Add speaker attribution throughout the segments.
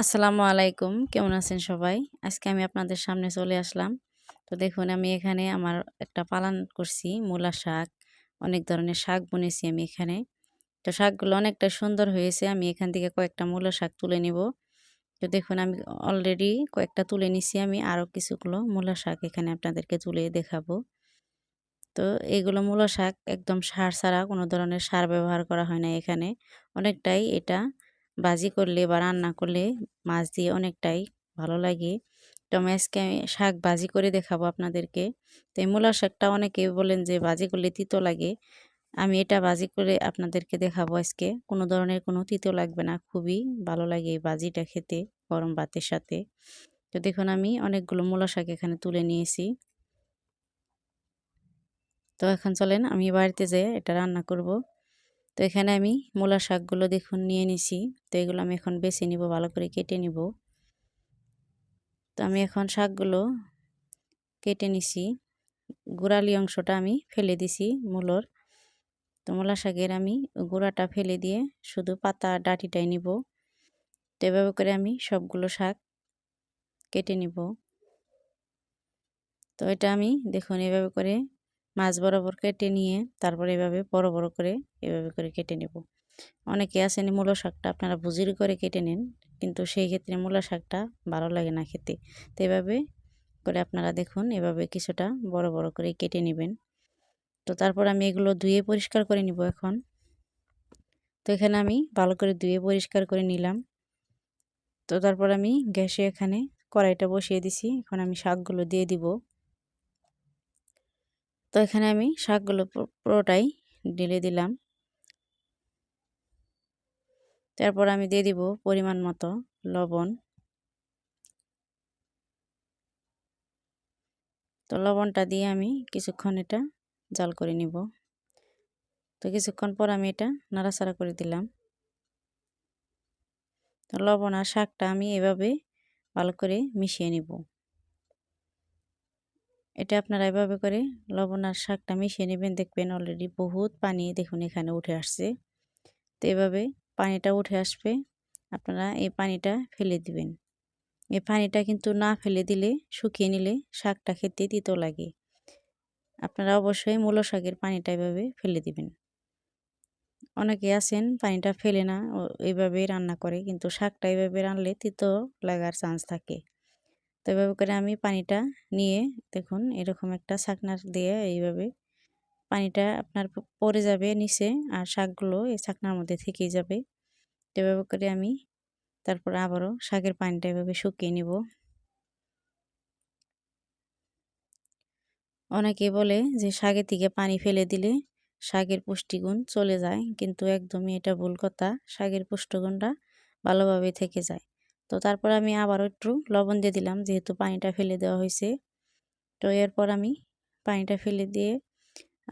Speaker 1: আসসালামু আলাইকুম। কেমন আছেন সবাই? আজকে আমি আপনাদের সামনে চলে আসলাম। তো দেখুন, আমি এখানে আমার একটা পালন করছি, মূলা শাক। অনেক ধরনের শাক বুনেছি আমি এখানে। তো শাকগুলো অনেকটা সুন্দর হয়েছে। আমি এখান থেকে কয়েকটা মূলা শাক তুলে নিব। তো দেখুন, আমি অলরেডি কয়েকটা তুলে নিছি আমি। আরও কিছুগুলো মূলা শাক এখানে আপনাদেরকে তুলে দেখাবো। তো এগুলো মূলা শাক একদম সার ছাড়া কোনো ধরনের সার ব্যবহার করা হয় না এখানে। অনেকটাই এটা ভাজি করলে বা রান্না করলে মাছ দিয়ে অনেকটাই ভালো লাগে। তো আমি আজকে আমি শাক ভাজি করে দেখাবো আপনাদেরকে। তো এই মূলা শাকটা অনেকে বলেন যে ভাজি করলে তিতো লাগে। আমি এটা ভাজি করে আপনাদেরকে দেখাবো আজকে। কোনো ধরনের কোনো তিতো লাগবে না। খুবই ভালো লাগে এই ভাজিটা খেতে গরম ভাতের সাথে। তো দেখুন আমি অনেকগুলো মূলা শাক এখানে তুলে নিয়েছি। তো এখন চলেন আমি বাড়িতে যেয়ে এটা রান্না করব। তো এখানে আমি মূলা শাকগুলো দেখুন নিয়ে নিছি। তো এগুলো আমি এখন বেছে নিব, ভালো করে কেটে নিব। তো আমি এখন শাকগুলো কেটে নিছি। গোড়ালি অংশটা আমি ফেলে দিছি মূলর। তো মূলা শাকের আমি গোড়াটা ফেলে দিয়ে শুধু পাতা ডাটিটাই নিব। তো এভাবে করে আমি সবগুলো শাক কেটে নিব। তো এটা আমি দেখুন এভাবে করে মাছ বরাবর কেটে নিয়ে তারপর এভাবে বড় বড় করে এভাবে করে কেটে নেব। অনেকে আছেন মূলো শাকটা, আপনারা বুজির করে কেটে নেন, কিন্তু সেই ক্ষেত্রে মূলা শাকটা ভালো লাগে না খেতে। তো এভাবে করে আপনারা দেখুন, এভাবে কিছুটা বড় বড় করে কেটে নেবেন। তো তারপর আমি এগুলো ধুয়ে পরিষ্কার করে নিব এখন। তো এখানে আমি ভালো করে ধুয়ে পরিষ্কার করে নিলাম। তো তারপর আমি গ্যাসে এখানে কড়াইটা বসিয়ে দিছি, এখন আমি শাকগুলো দিয়ে দিব। তো এখানে আমি শাকগুলো পুরোটাই ঢেলে দিলাম। তারপর আমি দিয়ে দিব পরিমাণ মতো লবণ। তো লবণটা দিয়ে আমি কিছুক্ষণ এটা জাল করে নিব। তো কিছুক্ষণ পর আমি এটা নাড়াচাড়া করে দিলাম। তো লবণ আর শাকটা আমি এভাবে ভালো করে মিশিয়ে নিব। এটা আপনারা এভাবে করে লবণ আর শাকটা মিশিয়ে নেবেন। দেখবেন অলরেডি বহুত পানি দেখুন এখানে উঠে আসছে। তো এভাবে পানিটা উঠে আসবে। আপনারা এই পানিটা ফেলে দিবেন। এই পানিটা কিন্তু না ফেলে দিলে, শুকিয়ে নিলে শাকটা খেতে তিতো লাগে। আপনারা অবশ্যই মূলো শাকের পানিটা এভাবে ফেলে দিবেন। অনেকে আছেন পানিটা ফেলে না এইভাবে রান্না করে, কিন্তু শাকটা এইভাবে রানলে তিতো লাগার চান্স থাকে। তো এভাবে করে আমি পানিটা নিয়ে দেখুন এরকম একটা শাকনার দিয়ে এইভাবে পানিটা আপনার পড়ে যাবে নিচে আর শাকগুলো এই শাকনার মধ্যে থেকেই যাবে। এভাবে করে আমি তারপর আবারও শাকের পানিটা এভাবে শুকিয়ে নিব। অনেকে বলে যে শাকের থেকে পানি ফেলে দিলে শাকের পুষ্টিগুণ চলে যায়, কিন্তু একদমই এটা ভুল কথা। শাকের পুষ্টিগুণটা ভালোভাবে থেকে যায়। তো তারপর আমি আবারও একটু লবণ দিয়ে দিলাম, যেহেতু পানিটা ফেলে দেওয়া হয়েছে। তো এরপর আমি পানিটা ফেলে দিয়ে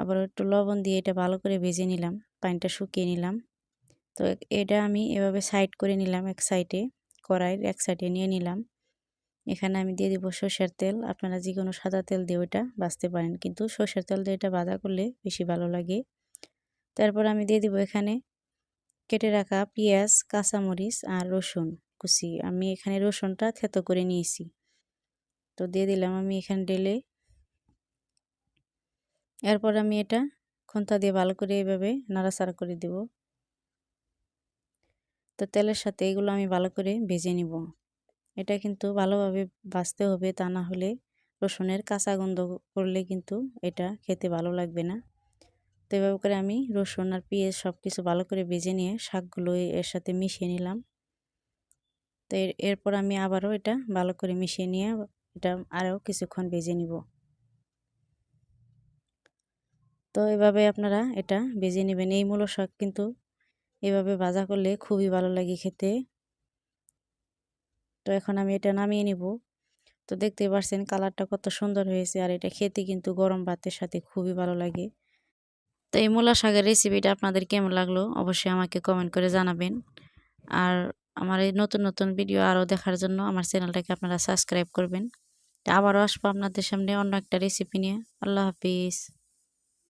Speaker 1: আবার একটু লবণ দিয়ে এটা ভালো করে ভেজে নিলাম, পানিটা শুকিয়ে নিলাম। তো এটা আমি এভাবে সাইড করে নিলাম এক সাইডে, কড়াইয়ের এক সাইডে নিয়ে নিলাম। এখানে আমি দিয়ে দিব সর্ষের তেল, আপনারা যে কোনো সাদা তেল দিয়ে ওইটা বাঁচতে পারেন, কিন্তু সর্ষের তেল দিয়ে এটা বাঁধা করলে বেশি ভালো লাগে। তারপর আমি দিয়ে দিব এখানে কেটে রাখা পেঁয়াজ, কাঁচামরিচ আর রসুন। কুচি আমি এখানে রসুনটা থেতো করে নিয়েছি। তো দিয়ে দিলাম আমি এখানে ডেলে। এরপর আমি এটা খন্তা দিয়ে ভালো করে এইভাবে নাড়াচাড়া করে দেব। তো তেলের সাথে এগুলো আমি ভালো করে ভেজে নিব। এটা কিন্তু ভালোভাবে বাঁচতে হবে তা না হলে রসুনের কাঁচা গন্ধ করলে কিন্তু এটা খেতে ভালো লাগবে না। তো এভাবে করে আমি রসুন আর পেঁয়াজ সব কিছু ভালো করে ভেজে নিয়ে শাকগুলো এর সাথে মিশিয়ে নিলাম। তো এরপর আমি আবারও এটা ভালো করে মিশিয়ে নিয়ে এটা আরও কিছুক্ষণ ভেজে নিব। তো এভাবে আপনারা এটা ভেজে নেবেন। এই মূলো শাক কিন্তু এভাবে ভাজা করলে খুবই ভালো লাগে খেতে। তো এখন আমি এটা নামিয়ে নিব। তো দেখতে পারছেন কালারটা কত সুন্দর হয়েছে আর এটা খেতে কিন্তু গরম ভাতের সাথে খুবই ভালো লাগে। তো এই মূলা শাকের রেসিপিটা আপনাদের কেমন লাগল অবশ্যই আমাকে কমেন্ট করে জানাবেন। আর আমার এই নতুন নতুন ভিডিও আরও দেখার জন্য আমার চ্যানেলটাকে আপনারা সাবস্ক্রাইব করবেন। আবারও আসব আপনাদের সামনে অন্য একটা রেসিপি নিয়ে। আল্লাহ হাফিজ।